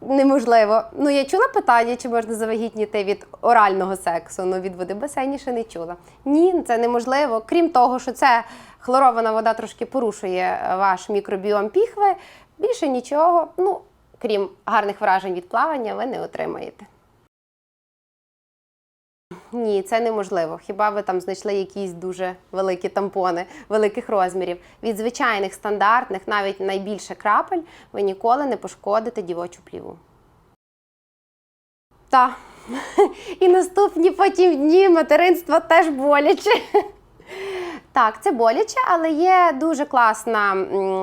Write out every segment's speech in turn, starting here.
Неможливо. Ну, я чула питання, чи можна завагітніти від орального сексу. Ну, від води басейніше не чула. Ні, це неможливо. Крім того, що це хлорована вода трошки порушує ваш мікробіом піхви, більше нічого, ну, крім гарних вражень від плавання, ви не отримаєте. Ні, це неможливо. Хіба ви там знайшли якісь дуже великі тампони великих розмірів? Від звичайних стандартних, навіть найбільше крапель, ви ніколи не пошкодите дівочу пліву. Та. І наступні потім дні материнства теж боляче. Так, це боляче, але є дуже класна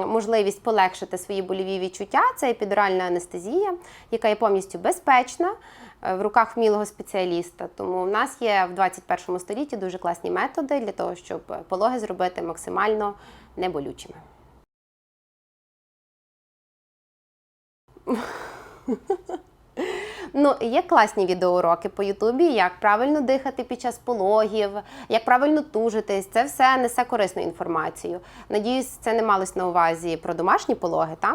можливість полегшити свої больові відчуття. Це епідуральна анестезія, яка є повністю безпечна е, в руках вмілого спеціаліста. Тому в нас є в 21 столітті дуже класні методи для того, щоб пологи зробити максимально неболючими. Ну, є класні відеоуроки по Ютубі, як правильно дихати під час пологів, як правильно тужитись. Це все несе корисну інформацію. Надіюсь, це не малось на увазі про домашні пологи. Та?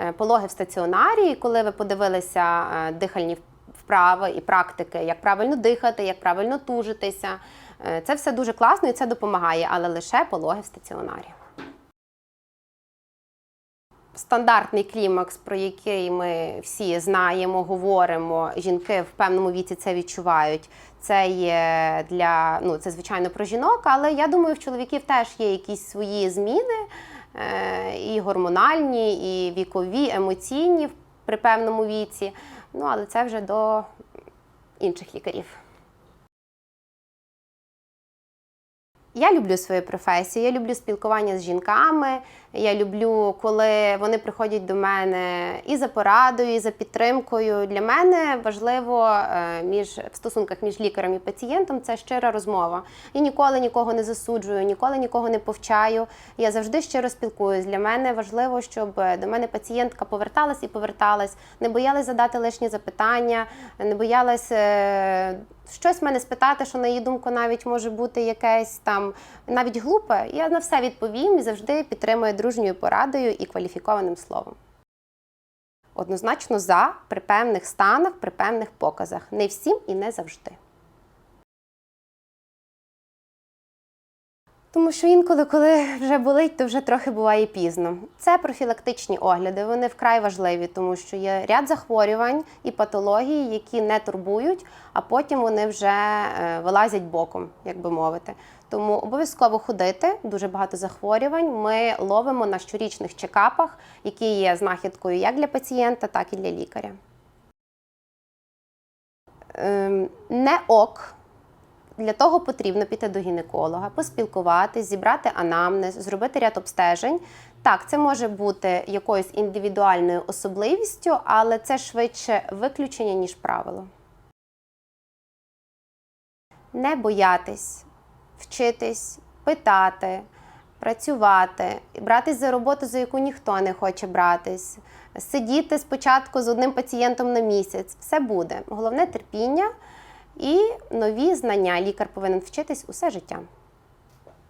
Е, Пологи в стаціонарі, коли ви подивилися е, дихальні вправи і практики, як правильно дихати, як правильно тужитися. Е, Це все дуже класно і це допомагає, але лише пологи в стаціонарі. Стандартний клімакс, про який ми всі знаємо, говоримо, жінки в певному віці це відчувають. Це є для ну це звичайно про жінок, але я думаю, в чоловіків теж є якісь свої зміни е, і гормональні, і вікові, емоційні при певному віці. Ну але це вже до інших лікарів. Я люблю свою професію, я люблю спілкування з жінками. Я люблю, коли вони приходять до мене і за порадою, і за підтримкою. Для мене важливо е, між в стосунках між лікарем і пацієнтом це щира розмова. Я ніколи нікого не засуджую, ніколи нікого не повчаю. Я завжди щиро спілкуюсь. Для мене важливо, щоб до мене пацієнтка поверталась і поверталась, не боялась задати лишні запитання, не боялась е, щось мене спитати, що на її думку навіть може бути якесь там навіть глупе. Я на все відповім і завжди підтримую дружньою порадою і кваліфікованим словом. Однозначно за при певних станах, при певних показах. Не всім і не завжди. Тому що інколи, коли вже болить, то вже трохи буває пізно. Це профілактичні огляди, вони вкрай важливі, тому що є ряд захворювань і патологій, які не турбують, а потім вони вже е, вилазять боком, як би мовити. Тому обов'язково ходити, дуже багато захворювань. Ми ловимо на щорічних чекапах, які є знахідкою як для пацієнта, так і для лікаря. Ем, Не ок. Для того потрібно піти до гінеколога, поспілкуватись, зібрати анамнез, зробити ряд обстежень. Так, це може бути якоюсь індивідуальною особливістю, але це швидше виключення, ніж правило. Не боятись, вчитись, питати, працювати, братись за роботу, за яку ніхто не хоче братись, сидіти спочатку з одним пацієнтом на місяць. Все буде. Головне терпіння і нові знання. Лікар повинен вчитись усе життя.